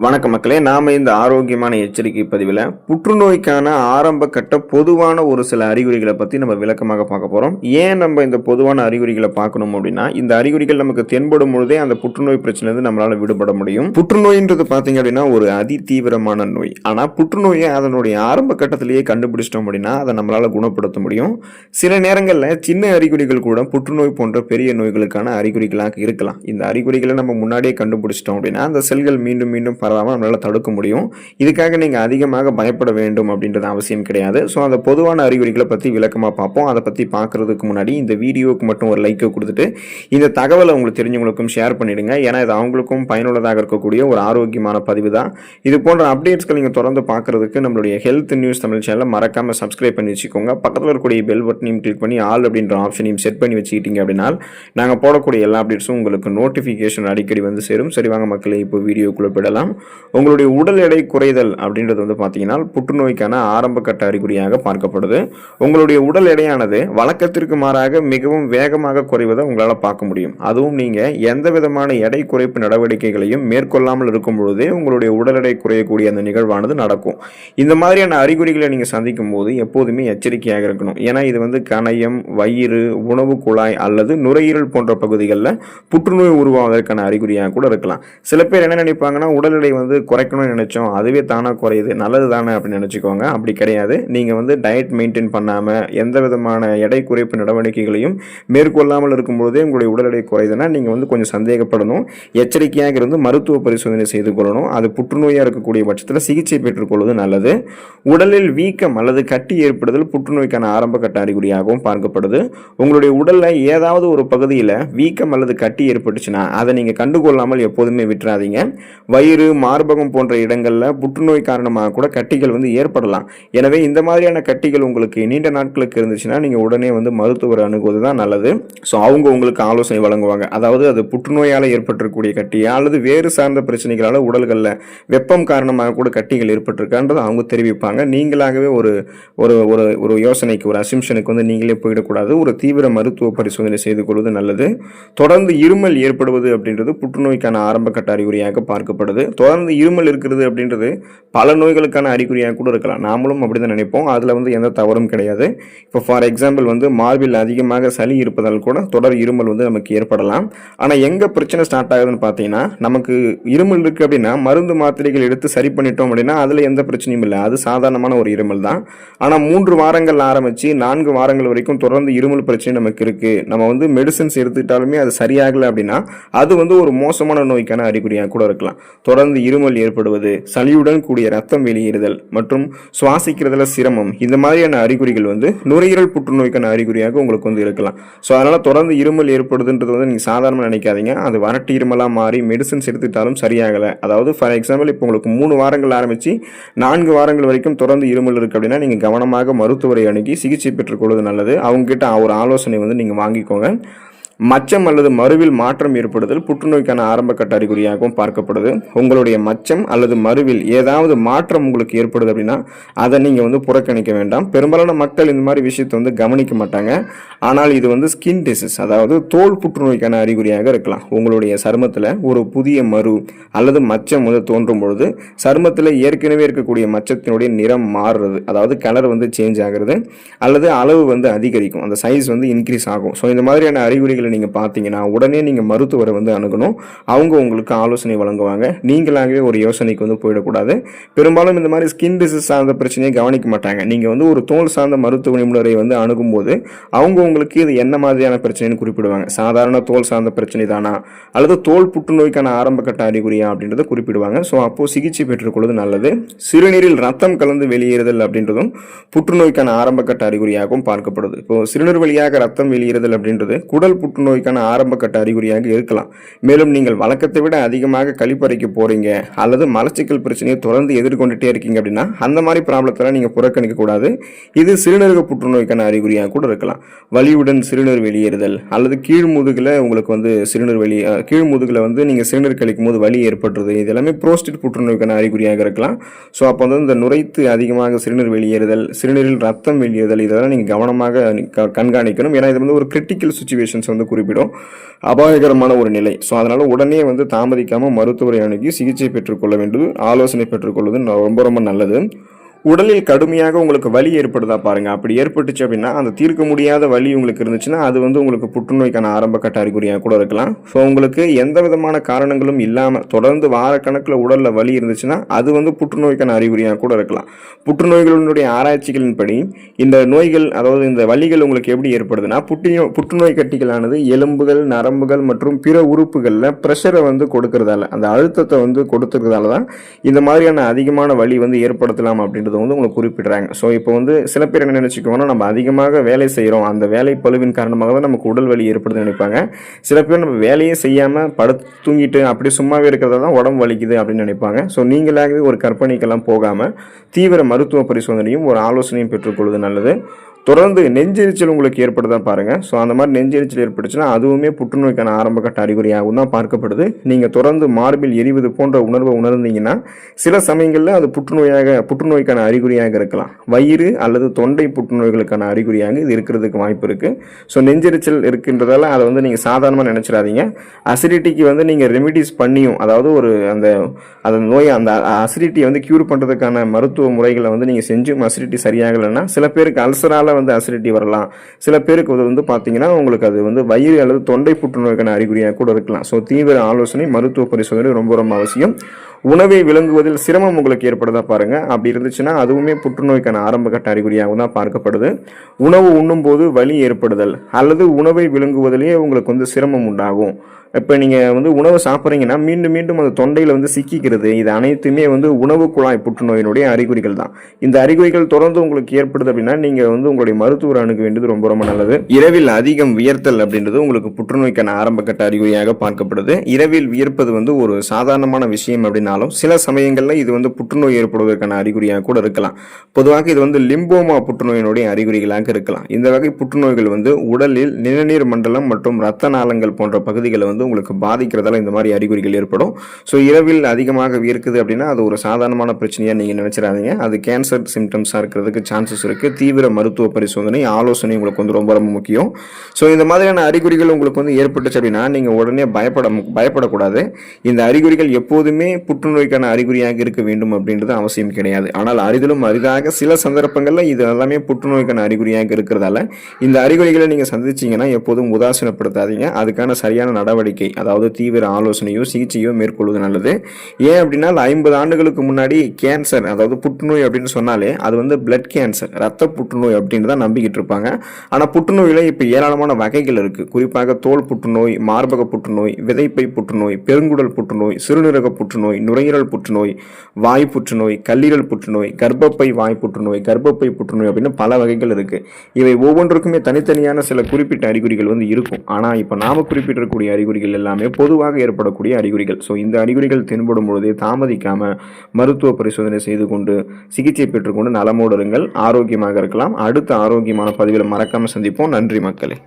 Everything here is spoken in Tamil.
வணக்க மக்களே நாம இந்த ஆரோக்கியமான எச்சரிக்கை பதிவில் புற்றுநோய்க்கான ஆரம்ப கட்ட பொதுவான ஒரு சில அறிகுறிகளை பற்றி நம்ம விளக்கமாக பார்க்க போகிறோம் ஏன் நம்ம இந்த பொதுவான அறிகுறிகளை பார்க்கணும் அப்படின்னா இந்த அறிகுறிகள் நமக்கு தென்படும் பொழுதே அந்த புற்றுநோய் பிரச்சனை நம்மளால் விடுபட முடியும். புற்றுநோயின்றது பார்த்தீங்க அப்படின்னா ஒரு அதி தீவிரமான நோய். ஆனால் புற்றுநோயை அதனுடைய ஆரம்ப கட்டத்திலேயே கண்டுபிடிச்சிட்டோம் அப்படின்னா அதை நம்மளால் குணப்படுத்த முடியும். சில நேரங்களில் சின்ன அறிகுறிகள் கூட புற்றுநோய் போன்ற பெரிய நோய்களுக்கான அறிகுறிகளாக இருக்கலாம். இந்த அறிகுறிகளை நம்ம முன்னாடியே கண்டுபிடிச்சிட்டோம் அப்படின்னா அந்த செல்கள் மீண்டும் மீண்டும் பரவாமல் நம்மளால் தடுக்க முடியும். இதுக்காக நீங்கள் அதிகமாக பயப்பட வேண்டும் அப்படின்றது அவசியம் கிடையாது. ஸோ அந்த பொதுவான அறிகுறிகளை பற்றி விளக்கமாக பார்ப்போம். அதை பற்றி பார்க்குறதுக்கு முன்னாடி இந்த வீடியோவுக்கு மட்டும் ஒரு லைக்கை கொடுத்துட்டு இந்த தகவலை உங்களுக்கு தெரிஞ்சவங்களுக்கும் ஷேர் பண்ணிவிடுங்க ஏன்னா இது அவங்களுக்கும் பயனுள்ளதாக இருக்கக்கூடிய ஒரு ஆரோக்கியமான பதிவு தான். இது போன்ற அப்டேட்ஸ்கள் நீங்கள் தொடர்ந்து பார்க்குறதுக்கு நம்மளுடைய ஹெல்த் நியூஸ் தமிழ் சேனலை மறக்காமல் சப்ஸ்கிரைப் பண்ணி வச்சுக்கோங்க. பக்கத்தில் இருக்கக்கூடிய பெல் பட்டனையும் கிளிக் பண்ணி ஆல் அப்படின்ற ஆப்ஷனையும் செட் பண்ணி வச்சுக்கிட்டீங்க அப்படின்னா நாங்கள் போடக்கூடிய எல்லா அப்டேட்ஸும் உங்களுக்கு நோட்டிஃபிகேஷன் அடிக்கடி வந்து சேரும். சரி வாங்க இப்போ வீடியோக்குள்ளே போயிடலாம். உங்களுடைய உடல் எடை குறைதல் அப்படின்றது வந்து பார்த்தீங்கன்னா புற்றுநோய்க்கான ஆரம்ப கட்ட அறிகுறியாக பார்க்கப்படுது. உங்களுடைய உடல் எடையானது வழக்கத்திற்கு மாறாக மிகவும் வேகமாக குறைவதை உங்களால் பார்க்க முடியும். அதுவும் நீங்கள் எந்த விதமான எடை குறைப்பு நடவடிக்கைகளையும் மேற்கொள்ளாமல் இருக்கும் பொழுதே உங்களுடைய உடல் எடை குறையக்கூடிய அந்த நிகழ்வானது நடக்கும். இந்த மாதிரியான அறிகுறிகளை நீங்கள் சந்திக்கும் போது எப்போதுமே எச்சரிக்கையாக இருக்கணும். ஏன்னா இது வந்து கணையம் வயிறு உணவு குழாய் அல்லது நுரையீரல் போன்ற பகுதிகளில் புற்றுநோய் உருவாவதற்கான அறிகுறியாக கூட இருக்கலாம். சில பேர் என்ன நினைப்பாங்கன்னா உடல் எடை வந்து குறைக்கணும்னு நினச்சோம். அதுவே தானாக குறையுது. நல்லது தானே அப்படின்னு நினச்சிக்கோங்க. அப்படி கிடையாது. நீங்கள் வந்து டயட் மெயின்டைன் பண்ணாமல் எந்த விதமான எடை குறைப்பு நடவடிக்கைகளையும் மேற்கொள்ளாமல் இருக்கும்போதே உங்களுடைய உடல் எடை குறையுதுன்னா நீங்கள் வந்து கொஞ்சம் சந்தேகப்படணும். எச்சரிக்கையாக இருந்து மருத்துவ பரிசோதனை செய்து கொள்ளணும். அது புற்றுநோயாக இருக்கக்கூடிய பட்சத்தில் சிகிச்சை பெற்றுக்கொள்வது நல்லது. உடலில் வீக்கம் அல்லது கட்டி ஏற்படுதல் புற்றுநோய்க்கான ஆரம்ப கட்ட அறிகுறியாகவும் பார்க்கப்படுது. உங்களுடைய உடலில் ஏதாவது ஒரு பகுதியில் வீக்கம் அல்லது கட்டி ஏற்பட்டுச்சுன்னா அதை நீங்கள் கண்டுகொள்ளாமல் எப்போதுமே விட்டுறாதீங்க. வயிறு மார்பகம் போன்ற இடங்களில் புற்றுநோய் காரணமாக கூட கட்டிகள் வந்து ஏற்படலாம். எனவே இந்த மாதிரியான கட்டிகள் உங்களுக்கு நீண்ட நாட்களுக்கு இருந்துச்சுன்னா நீங்கள் உடனே வந்து மருத்துவர் அணுகுவது தான் நல்லது. ஸோ அவங்க உங்களுக்கு ஆலோசனை வழங்குவாங்க. அதாவது அது புற்றுநோயால் ஏற்பட்டிருக்கக்கூடிய கட்டியா அல்லது வேறு சார்ந்த பிரச்சனைகளால் உடல்களில் வெப்பம் காரணமாக கூட கட்டிகள் ஏற்பட்டிருக்கான்றது அவங்க தெரிவிப்பாங்க. நீங்களாகவே ஒரு ஒரு ஒரு ஒரு யோசனைக்கு ஒரு அசிம்ஷனுக்கு வந்து நீங்களே போயிடக்கூடாது. ஒரு தீவிர மருத்துவ பரிசோதனை செய்து கொள்வது நல்லது. தொடர்ந்து இருமல் ஏற்படுவது அப்படின்றது புற்றுநோய்க்கான ஆரம்ப கட்ட அறிகுறியாக பார்க்கப்படுது. தொடர்ந்து இருமல் இருக்கிறது அப்படின்றது பல நோய்களுக்கான அறிகுறியாக கூட இருக்கலாம். நாமளும் அப்படி தான் நினைப்போம். அதில் வந்து எந்த தவறும் கிடையாது. இப்போ ஃபார் எக்ஸாம்பிள் வந்து மார்பில் அதிகமாக சளி இருப்பதால் கூட தொடர் இருமல் வந்து நமக்கு ஏற்படலாம். ஆனால் எங்கே பிரச்சனை ஸ்டார்ட் ஆகுதுன்னு பார்த்தீங்கன்னா நமக்கு இருமல் இருக்குது அப்படின்னா மருந்து மாத்திரைகள் எடுத்து சரி பண்ணிட்டோம் அப்படின்னா அதில் எந்த பிரச்சனையும் இல்லை. அது சாதாரணமான ஒரு இருமல் தான். ஆனால் மூன்று வாரங்கள் ஆரம்பித்து நான்கு வாரங்கள் வரைக்கும் தொடர்ந்து இருமல் பிரச்சனை நமக்கு இருக்குது நம்ம வந்து மெடிசன்ஸ் எடுத்துக்கிட்டாலுமே அது சரியாகலை அப்படின்னா அது வந்து ஒரு மோசமான நோய்க்கான அறிகுறியாக கூட இருக்கலாம். தொடர்ந்து இருமல் ஏற்படுவது சளியுடன் கூடிய ரத்தம் வெளியேறுதல் மற்றும் சுவாசிக்கிறதுல சிரமம். இந்த மாதிரியான அறிகுறிகள் வந்து நுரையீரல் புற்றுநோய்க்கான அறிகுறியாக உங்களுக்கு வந்து இருக்கலாம். ஸோ அதனால் தொடர்ந்து இருமல் ஏற்படுதுன்றது வந்து நீங்கள் சாதாரணமாக நினைக்காதீங்க. அது வரட்டு இருமலாக மாறி மெடிசன்ஸ் எடுத்துட்டாலும் சரியாகலை. அதாவது ஃபார் எக்ஸாம்பிள் இப்போ உங்களுக்கு மூணு வாரங்கள் ஆரம்பித்து நான்கு வாரங்கள் வரைக்கும் தொடர்ந்து இருமல் இருக்குது அப்படின்னா நீங்கள் கவனமாக மருத்துவரை அணுகி சிகிச்சை பெற்றுக்கொள்வது நல்லது. அவங்ககிட்ட ஒரு ஆலோசனை வந்து நீங்கள் வாங்கிக்கோங்க. மச்சம் அல்லது மருவில் மாற்றம் ஏற்படுதல் புற்றுநோய்க்கான ஆரம்ப கட்ட அறிகுறியாகவும் பார்க்கப்படுது. உங்களுடைய மச்சம் அல்லது மருவில் ஏதாவது மாற்றம் உங்களுக்கு ஏற்படுது அப்படின்னா அதை நீங்கள் வந்து புறக்கணிக்க வேண்டாம். பெரும்பாலான மக்கள் இந்த மாதிரி விஷயத்தை வந்து கவனிக்க மாட்டாங்க. ஆனால் இது வந்து ஸ்கின் டிசீஸ் அதாவது தோல் புற்றுநோய்க்கான அறிகுறியாக இருக்கலாம். உங்களுடைய சருமத்தில் ஒரு புதிய மரு அல்லது மச்சம் வந்து தோன்றும் பொழுது சருமத்தில் ஏற்கனவே இருக்கக்கூடிய மச்சத்தினுடைய நிறம் மாறுறது அதாவது கலர் வந்து சேஞ்ச் ஆகிறது அல்லது அளவு வந்து அதிகரிக்கும். அந்த சைஸ் வந்து இன்க்ரீஸ் ஆகும். ஸோ இந்த மாதிரியான அறிகுறிகள் அறிகுறிகளை நீங்கள் பார்த்தீங்கன்னா உடனே நீங்கள் மருத்துவரை வந்து அணுகணும். அவங்க உங்களுக்கு ஆலோசனை வழங்குவாங்க. நீங்களாகவே ஒரு யோசனைக்கு வந்து போயிடக்கூடாது. பெரும்பாலும் இந்த மாதிரி ஸ்கின் டிசீஸ் சார்ந்த பிரச்சனையை கவனிக்க மாட்டாங்க. நீங்கள் வந்து ஒரு தோல் சார்ந்த மருத்துவ நிபுணரை வந்து அணுகும்போது அவங்க உங்களுக்கு இது என்ன மாதிரியான பிரச்சனைன்னு குறிப்பிடுவாங்க. சாதாரண தோல் சார்ந்த பிரச்சனை தானா? அல்லது தோல் புற்றுநோய்க்கான ஆரம்ப கட்ட அறிகுறியா அப்படின்றத குறிப்பிடுவாங்க. ஸோ அப்போது சிகிச்சை பெற்றுக்கொள்வது நல்லது. சிறுநீரில் ரத்தம் கலந்து வெளியேறுதல் அப்படின்றதும் புற்றுநோய்க்கான ஆரம்ப கட்ட அறிகுறியாகவும் பார்க்கப்படுது. இப்போ சிறுநீர் வழியாக ரத்தம் வெளியேறுதல் அப்படின்றது குடல் புற்றுநோய்க்கான ஆரம்ப கட்ட அறிகுறியாக இருக்கலாம். மேலும் நீங்கள் வழக்கத்தை விட அதிகமாக கழிப்பறைக்கு போறீங்க அல்லது மலச்சிக்கல் பிரச்சனையை தொடர்ந்து எதிர்கொண்டுட்டே இருக்கீங்க அப்படின்னா அந்த மாதிரி ப்ராப்ளத்தெல்லாம் நீங்கள் புறக்கணிக்கக்கூடாது இது சிறுநீரக புற்றுநோய்க்கான அறிகுறியாக கூட இருக்கலாம். வலியுடன் சிறுநீர் வெளியேறுதல் அல்லது கீழ் முதுகில் உங்களுக்கு வந்து சிறுநீர் வெளி கீழ் முதுகில் வந்து நீங்கள் சிறுநீர் கழிக்கும் போது வலி ஏற்படுறது இது எல்லாமே புரோஸ்டிட் புற்றுநோய்க்கான அறிகுறியாக இருக்கலாம். ஸோ அப்போ வந்து இந்த நுரைத்து அதிகமாக சிறுநீர் வெளியேறுதல் சிறுநீரில் ரத்தம் வெளியேறுதல் இதெல்லாம் நீங்கள் கவனமாக கண்காணிக்கணும். ஏன்னா இது வந்து ஒரு கிரிட்டிக்கல் சுச்சுவேஷன்ஸ் வந்து வந்து குறிப்பிடும். அபாயகரமான ஒரு நிலை. ஸோ அதனால் உடனே வந்து தாமதிக்காமல் மருத்துவரை அணுகி சிகிச்சை பெற்றுக்கொள்ள வேண்டியது ஆலோசனை பெற்றுக்கொள்வது ரொம்ப ரொம்ப நல்லது. உடலில் கடுமையாக உங்களுக்கு வலி ஏற்படுதா பாருங்க. அப்படி ஏற்பட்டுச்சு அப்படின்னா அந்த தீர்க்க முடியாத வலி உங்களுக்கு இருந்துச்சுன்னா அது வந்து உங்களுக்கு புற்றுநோய்க்கான ஆரம்ப கட்ட அறிகுறியாக கூட இருக்கலாம். ஸோ உங்களுக்கு எந்த விதமான காரணங்களும் இல்லாமல் தொடர்ந்து வாரக்கணக்கில் உடலில் வலி இருந்துச்சுன்னா அது வந்து புற்றுநோய்க்கான அறிகுறியாக கூட இருக்கலாம். புற்றுநோய்களினுடைய ஆராய்ச்சிகளின்படி இந்த நோய்கள் அதாவது இந்த வலிகள் உங்களுக்கு எப்படி ஏற்படுதுன்னா புற்றுநோய் புற்றுநோய் கட்டிகளானது எலும்புகள் நரம்புகள் மற்றும் பிற உறுப்புகளில் ப்ரெஷரை வந்து கொடுக்கறதால அந்த அழுத்தத்தை வந்து கொடுத்துறதால தான் இந்த மாதிரியான அதிகமான வலி வந்து ஏற்படுத்தலாம் அப்படின்றது வந்து உங்களுக்கு குறிப்பிடுறாங்க. ஸோ இப்போ வந்து சில பேர் என்ன நினச்சிக்கோங்கன்னா நம்ம அதிகமாக வேலை செய்கிறோம் அந்த வேலை பழுவின் காரணமாக தான் நமக்கு உடல் வலி ஏற்படுதுன்னு நினைப்பாங்க. சில பேர் நம்ம வேலையே செய்யாமல் படுத்து தூங்கிட்டு அப்படி சும்மாவே இருக்கிறதா தான் உடம்பு வலிக்குது அப்படின்னு நினைப்பாங்க. ஸோ நீங்களாகவே ஒரு கற்பனைக்கெல்லாம் போகாமல் தீவிர மருத்துவ பரிசோதனையும் ஒரு ஆலோசனையும் பெற்றுக்கொள்வது நல்லது. தொடர்ந்து நெஞ்செரிச்சல் உங்களுக்கு ஏற்படுதா பாருங்கள் ஸோ அந்த மாதிரி நெஞ்செரிச்சல் ஏற்பட்டுச்சுன்னா அதுவுமே புற்றுநோய்க்கான ஆரம்பகட்ட அறிகுறியாகவும் தான் பார்க்கப்படுது. நீங்கள் தொடர்ந்து மார்பில் எரிவது போன்ற உணர்வை உணர்ந்தீங்கன்னா சில சமயங்களில் அது புற்றுநோயாக புற்றுநோய்க்கான அறிகுறியாக இருக்கலாம். வயிறு அல்லது தொண்டை புற்றுநோய்களுக்கான அறிகுறியாக இது இருக்கிறதுக்கு வாய்ப்பு இருக்குது ஸோ நெஞ்செரிச்சல் இருக்கின்றதால அதை வந்து நீங்கள் சாதாரணமாக நினச்சிடாதீங்க. அசிடிட்டிக்கு வந்து நீங்கள் ரெமிடிஸ் பண்ணியும் அதாவது ஒரு அந்த அந்த நோய் அந்த அசிடிட்டியை வந்து க்யூர் பண்ணுறதுக்கான மருத்துவ முறைகளை வந்து நீங்கள் செஞ்சும் அசிடிட்டி சரியாகலைன்னா சில பேருக்கு அல்சரால் வந்து அசிடிட்டி வரலாம். சில பேருக்கு அது வந்து பார்த்தீங்கன்னா உங்களுக்கு அது வந்து வயிறு அல்லது தொண்டை புற்றுநோய்க்கான அறிகுறியாக கூட இருக்கலாம். ஸோ தீவிர ஆலோசனை மருத்துவ பரிசோதனை ரொம்ப ரொம்ப அவசியம். உணவை விளங்குவதில் சிரமம் உங்களுக்கு ஏற்படுதா பாருங்க. அப்படி இருந்துச்சுன்னா அதுவுமே புற்றுநோய்க்கான ஆரம்பகட்ட அறிகுறியாக தான் பார்க்கப்படுது. உணவு உண்ணும்போது வலி ஏற்படுதல் அல்லது உணவை விளங்குவதிலேயே உங்களுக்கு வந்து சிரமம் உண்டாகும். இப்போ நீங்கள் வந்து உணவு சாப்பிட்றீங்கன்னா மீண்டும் மீண்டும் அந்த தொண்டையில் வந்து சிக்கிக்கிறது இது அனைத்துமே வந்து உணவு குழாய் புற்றுநோயினுடைய அறிகுறிகள் தான். இந்த அறிகுறிகள் தொடர்ந்து உங்களுக்கு ஏற்படுது அப்படின்னா நீங்கள் வந்து உங்களுடைய மருத்துவர் அணுக வேண்டியது ரொம்ப ரொம்ப நல்லது. இரவில் அதிகம் வியர்த்தல் அப்படின்றது உங்களுக்கு புற்றுநோய்க்கான ஆரம்பக்கட்ட அறிகுறியாக பார்க்கப்படுது. இரவில் வியர்ப்பது வந்து ஒரு சாதாரணமான விஷயம் அப்படின்னாலும் சில சமயங்களில் இது வந்து புற்றுநோய் ஏற்படுவதற்கான அறிகுறியாக கூட இருக்கலாம். பொதுவாக இது வந்து லிம்போமா புற்றுநோயினுடைய அறிகுறிகளாக இருக்கலாம். இந்த வகை புற்றுநோய்கள் வந்து உடலில் நிணநீர் மண்டலம் மற்றும் இரத்த நாளங்கள் போன்ற பகுதிகளை வந்து உங்களுக்கு பாதிக்கிறதால இந்த மாதிரி அறிகுறிகள் ஏற்படும். ஸோ இரவில் அதிகமாக இருக்குது அப்படின்னா அது ஒரு சாதாரணமான பிரச்சனையாக நீங்கள் நினச்சிடாதீங்க. அது கேன்சர் சிம்டம்ஸாக இருக்கிறதுக்கு சான்சஸ் இருக்குது தீவிர மருத்துவ பரிசோதனை ஆலோசனை உங்களுக்கு வந்து ரொம்ப ரொம்ப முக்கியம். ஸோ இந்த மாதிரியான அறிகுறிகள் உங்களுக்கு வந்து ஏற்பட்டுச்சு அப்படின்னா நீங்கள் உடனே பயப்பட பயப்படக்கூடாது. இந்த அறிகுறிகள் எப்போதுமே புற்றுநோய்க்கான அறிகுறியாக இருக்க வேண்டும் அப்படின்றது அவசியம் கிடையாது. ஆனால் அரிதிலும் அரிதாக சில சந்தர்ப்பங்களில் இது எல்லாமே புற்றுநோய்க்கான அறிகுறியாக இருக்கிறதால இந்த அறிகுறிகளை நீங்கள் சந்திச்சீங்கன்னா எப்போதும் உதாசீனப்படுத்தாதீங்க. அதுக்கான சரியான நடவடிக்கை அதாவது தீவிர ஆலோசனையோ சிகிச்சையோ மேற்கொள்வது நல்லது. ஏன் அப்படின்னா ஐம்பது ஆண்டுகளுக்கு முன்னாடி கேன்சர் அதாவது புற்றுநோய் அப்படின்னு சொன்னாலே அது வந்து பிளட் கேன்சர் ரத்த புற்றுநோய் அப்படின்னு தான் நம்பிக்கிட்டு இருப்பாங்க. ஆனால் புற்றுநோயில் இப்போ ஏராளமான வகைகள் இருக்குது குறிப்பாக தோல் புற்றுநோய் மார்பக புற்றுநோய் விதைப்பை புற்றுநோய் பெருங்குடல் புற்றுநோய் சிறுநீரக புற்றுநோய் நுரையீரல் புற்றுநோய் வாய் புற்றுநோய் கல்லீரல் புற்றுநோய் கர்ப்பப்பை வாய் புற்றுநோய் கர்ப்பப்பை புற்றுநோய் அப்படின்னு பல வகைகள் இருக்குது இவை ஒவ்வொன்றுக்குமே தனித்தனியான சில குறிப்பிட்ட அறிகுறிகள் வந்து இருக்கும். ஆனால் இப்போ நாம குறிப்பிட்டிருக்கக்கூடிய அறிகுறிகள் எல்லாமே பொதுவாக ஏற்படக்கூடிய அறிகுறிகள். ஸோ இந்த அறிகுறிகள் தென்படும் பொழுதே தாமதிக்காமல் மருத்துவ பரிசோதனை செய்து கொண்டு சிகிச்சை பெற்றுக்கொண்டு நலமோடு இருங்கள். ஆரோக்கியமாக இருக்கலாம். அடுத்த ஆரோக்கியமான பதிவில் மறக்காமல் சந்திப்போம். நன்றி மக்களே.